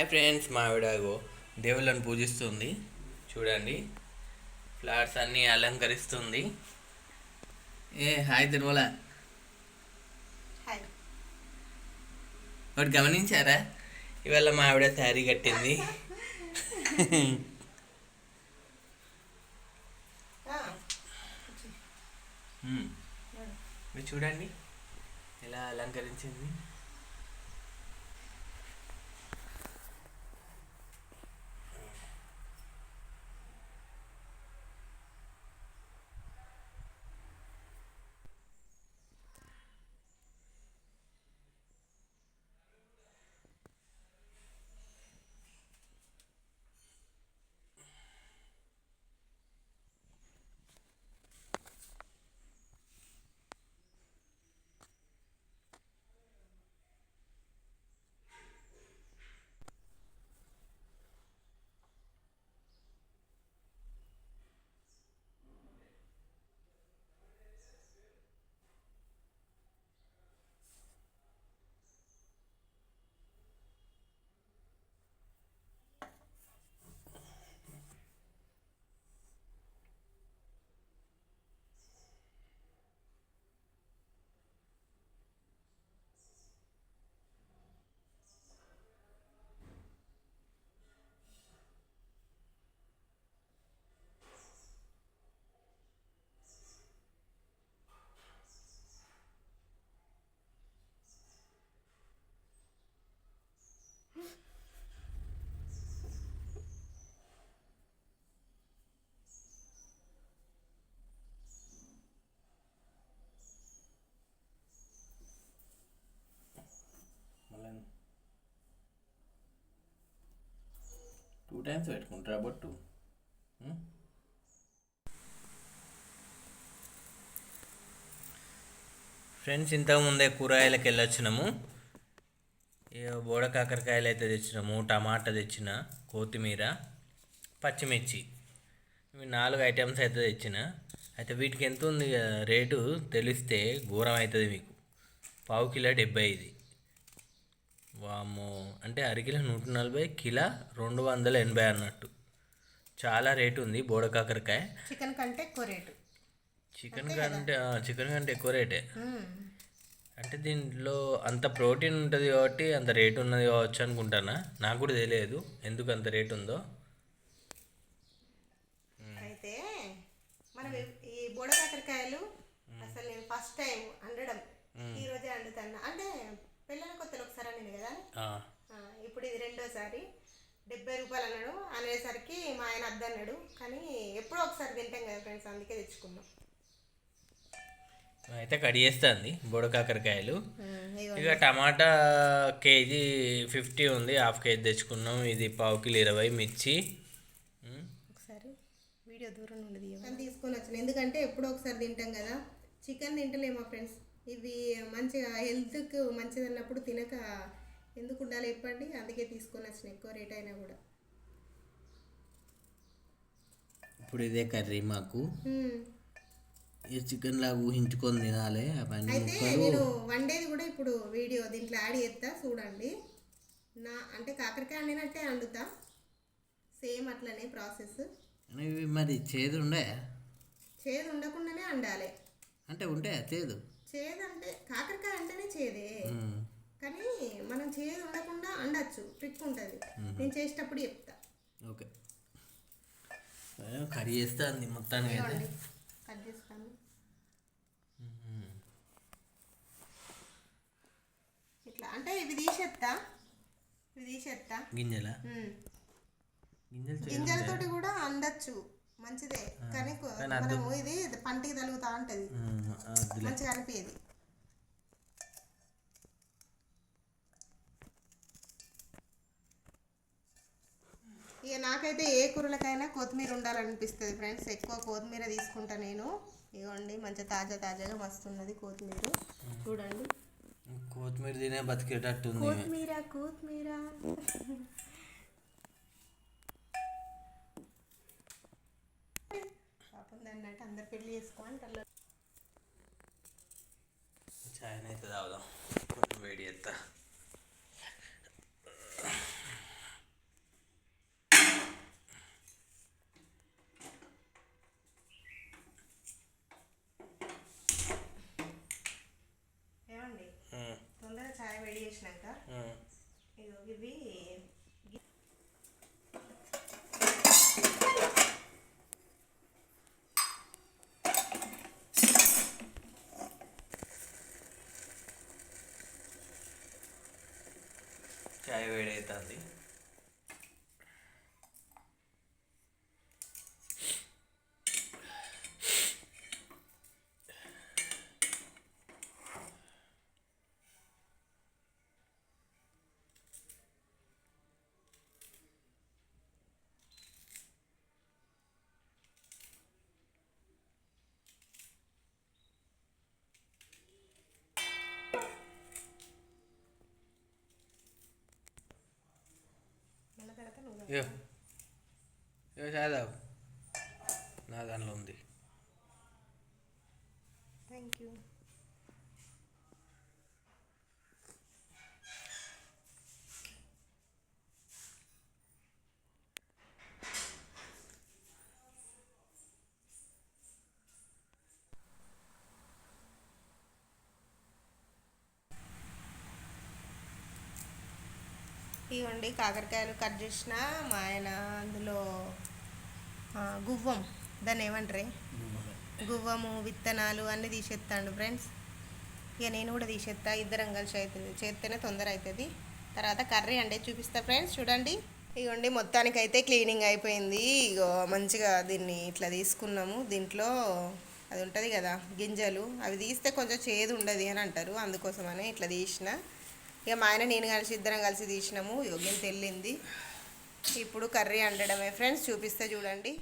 Hi friends మా ఆవిడగో దేవుళ్ళని పూజిస్తుంది. చూడండి ఫ్లవర్స్ అన్నీ అలంకరిస్తుంది. ఏ హాయ్ తిరుమల. ఒకటి గమనించారా? ఇవాళ మా ఆవిడ శారీ కట్టింది. చూడండి ఎలా అలంకరించింది. టైమ్స్ పెట్టుకుంటారా బొట్టు? ఫ్రెండ్స్ ఇంతకు ముందే కూరగాయలకు వెళ్ళొచ్చినాము. బోడ కాకరకాయలు అయితే తెచ్చినాము టమాటా తెచ్చిన కొత్తిమీర పచ్చిమిర్చి. ఇవి నాలుగు ఐటమ్స్ అయితే తెచ్చిన. అయితే వీటికి ఎంత ఉంది రేటు తెలిస్తే ఘోరం అవుతుంది మీకు. పావు కిలో డెబ్బై ఐదు. వామ్మో. అంటే అరకిలో నూట నలభై కిలో రెండు వందల ఎనభై అన్నట్టు. చాలా రేటు ఉంది బోడ కాకరకాయ. చికెన్ కంటే ఎక్కువ రేటు. చికెన్ కంటే చికెన్ కంటే ఎక్కువ రేటే. అంటే దీంట్లో అంత ప్రోటీన్ ఉంటుంది కాబట్టి అంత రేట్ ఉన్నది కావచ్చు అనుకుంటానా? నాకు కూడా తెలియదు ఎందుకు అంత రేట్ ఉందో. అయితే మనం ఈ- బోడ కాకరకాయలు అసలు నేను ఫస్ట్ టైం అండడం. ఈ రోజే అండుతాను. అంటే పిల్లల కదా? ఆ, ఆ, ఇప్పుడు ఇది రెండోసారి. డెబ్బై రూపాయలు అన్నాడు. అనేసరికి మా ఆయన అద్దన్నాడు. కానీ ఎప్పుడో ఒకసారి తింటాం కదా ఫ్రెండ్స్ అందుకే తెచ్చుకున్నాం. అయితే కడి చేస్తుంది బోడ కాకరకాయలు. ఇక టమాటా కేజీ ఫిఫ్టీ ఉంది. హాఫ్ కేజీ తెచ్చుకున్నాం. ఇది పావు కిలో ఇరవై మిర్చి. ఒకసారి వీడియో దూరం నుండి తీసుకొని వచ్చిన. ఎందుకంటే ఎప్పుడో ఒకసారి తింటాం కదా. చికెన్ తింటలేమా ఫ్రెండ్స్? ఇవి మంచిగా హెల్త్కి మంచిది అన్నప్పుడు తినక ఎందుకు ఉండాలి చెప్పండి? అందుకే తీసుకొని వచ్చిన ఎక్కువ రేట్ అయినా కూడా. ఇప్పుడు ఇదే కర్రీ మాకు. ఈ చికెన్ లాగా ఊహించుకొని తినాలి. అవన్నీ అయితే నేను వండేది కూడా ఇప్పుడు వీడియో దీంట్లో యాడ్ చేస్తా చూడండి. నా అంటే కాకరకాయ వండినట్టే వండుతా. సేమ్ అట్లనే ప్రాసెస్. ఇవి మరి చేదు ఉండే? చేదు ఉండకుండానే వండాలి. అంటే ఉంటే చేదు? చేదు అంటే కాకరకాయ అంటేనే చేదే. కానీ మనం చేదు ఉండకుండా వండచ్చు ట్రిక్ ఉంటుంది నేను చేసేటప్పుడు చెప్తా. ఓకే. కర్రీ చేస్తే అంది మొత్తానికి కట్ చేస్తాను. ఇట్లా అంటే ఇవి తీసేస్తా ఇవి తీసేస్తా గింజల? గింజలతోటి కూడా అందచ్చు మంచిదే. కానీ మనము ఇది పంటికి తలుగుతా ఉంటది. మంచిగా అనిపించేది ఇక నాకైతే ఏ కూరలకైనా కొత్తిమీర ఉండాలనిపిస్తుంది ఫ్రెండ్స్. ఎక్కువ కొత్తిమీర తీసుకుంటా నేను. ఇగోండి మంచిగా తాజా తాజాగా మస్తున్నది కొత్తిమీర. చూడండి. కొత్తిమీర తినే బతికేటట్టుంది. కొత్తిమీర కొత్తిమీర. అంటే అందరు పెళ్ళి చేసుకోమంటారు చాయ్ అయితే తాగుదాం. వేడి చేస్తా. చేసినాక ఇగో ఇవి చాయ్ మళ్ళీ తర్వాత నువ్వు ఇయో ఇయో చాయ్ తాగు నా దానిలో ఉంది థ్యాంక్ యూ ఇవ్వండి. కాకరకాయలు కట్ చేసిన మా ఆయన అందులో గువ్వం దాన్ని ఏమంటారే? గువ్వము విత్తనాలు అన్నీ తీసేస్తాడు ఫ్రెండ్స్. ఇక నేను కూడా తీసేస్తా ఇద్దరం కలిసి అవుతుంది చేస్తేనే తొందర అవుతుంది తర్వాత కర్రీ అండి చూపిస్తా ఫ్రెండ్స్ చూడండి. ఇగోండి మొత్తానికి అయితే క్లీనింగ్ అయిపోయింది. ఇగో మంచిగా దీన్ని ఇట్లా తీసుకున్నాము. దీంట్లో అది ఉంటుంది కదా గింజలు. అవి తీస్తే కొంచెం చేదు ఉండదు అని అంటారు. అందుకోసమని ఇట్లా తీసిన. ఇక మా ఆయన నేను కలిసి ఇద్దరం కలిసి తీసినాము. యోగ్యం తెల్లింది. ఇప్పుడు కర్రీ వండడమే ఫ్రెండ్స్ చూపిస్తే చూడండి.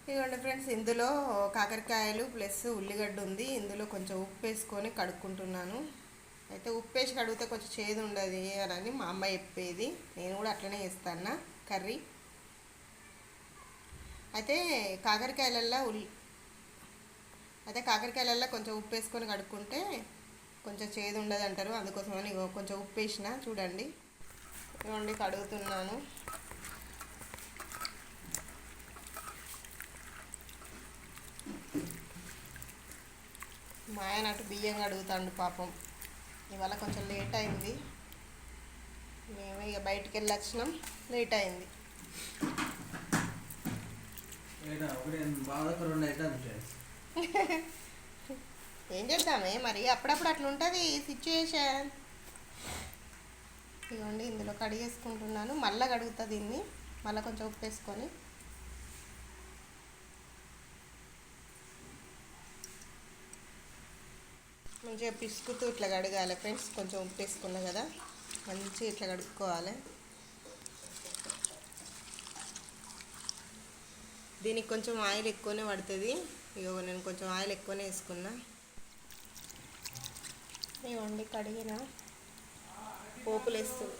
ఇదిగోండి ఫ్రెండ్స్ ఇందులో కాకరకాయలు ప్లస్ ఉల్లిగడ్డ ఉంది. ఇందులో కొంచెం ఉప్పు వేసుకొని కడుక్కుంటున్నాను. అయితే ఉప్పు వేసి కడిగితే కొంచెం చేదు ఉండదు అని మా అమ్మ చెప్పేది. నేను కూడా అట్లనే చేస్తాను కర్రీ. అయితే కాకరకాయలల్లో ఉల్లి అయితే కాకరకాయలల్లో కొంచెం ఉప్పు వేసుకొని కడుక్కుంటే కొంచెం చేదు ఉండదు అంటారు. అందుకోసమని కొంచెం ఉప్పు వేసిన చూడండి. ఇవ్వండి కడుగుతున్నాను. మా ఆయన అటు బియ్యం కడుగుతాడు పాపం. ఇవాళ కొంచెం లేట్ అయింది. మేము ఇక బయటికి వెళ్ళి వచ్చినాం. లేట్ అయింది. ఏం చేద్దామే? మరి అప్పుడప్పుడు అట్లా ఉంటుంది సిచ్యుయేషన్ ఇదిగోండి ఇందులో కడిగేసుకుంటున్నాను. మళ్ళీ కడుగుతా దీన్ని. మళ్ళీ కొంచెం ఉప్పు వేసుకొని మంచిగా పిసుకుతూ ఇట్లా కడగాలి ఫ్రెండ్స్. కొంచెం ఉప్పు వేసుకున్నా కదా. మంచిగా ఇట్లా కడుక్కోవాలి. దీనికి కొంచెం ఆయిల్ ఎక్కువనే పడుతుంది. ఇగో నేను కొంచెం ఆయిల్ ఎక్కువనే వేసుకున్నా. ఇవ్వండి కడిగిన పోపులు వేస్తుంది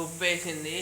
ఉప్పు వేసింది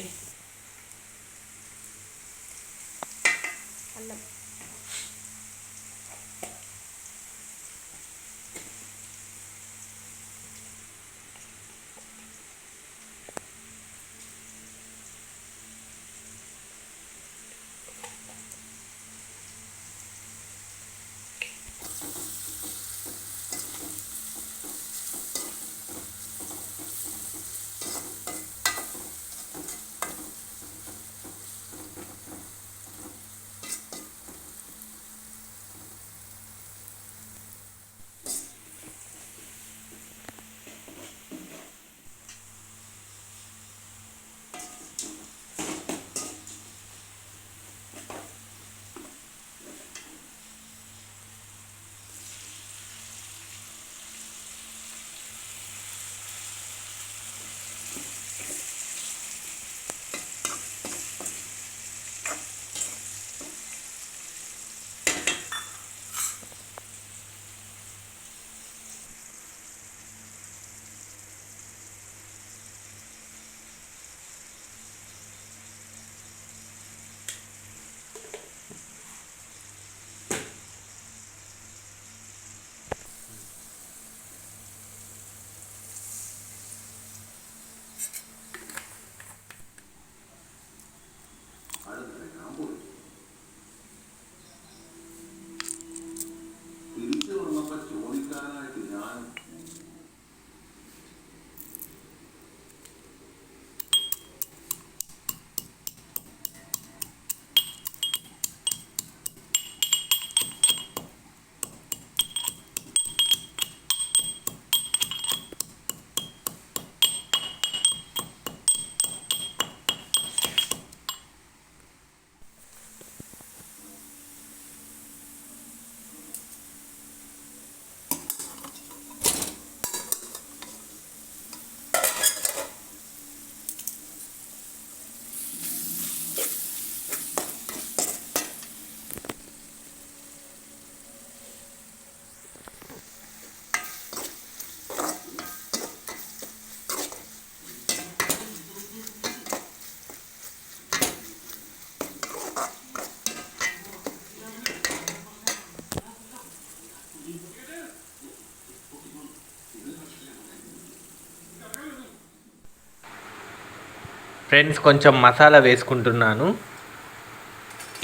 ఫ్రెండ్స్ కొంచెం మసాలా వేసుకుంటున్నాను.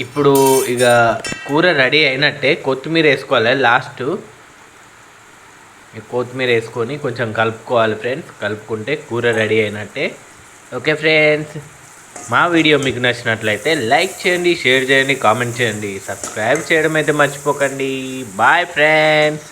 ఇప్పుడు ఇక కూర రెడీ అయినట్టే కొత్తిమీర వేసుకోవాలి లాస్ట్ కొత్తిమీర వేసుకొని కొంచెం కలుపుకోవాలి ఫ్రెండ్స్ కలుపుకుంటే కూర రెడీ అయినట్టే. ఓకే ఫ్రెండ్స్ మా వీడియో మీకు నచ్చినట్లయితే లైక్ చేయండి షేర్ చేయండి కామెంట్ చేయండి. సబ్స్క్రైబ్ చేయడం అయితే మర్చిపోకండి. Bye friends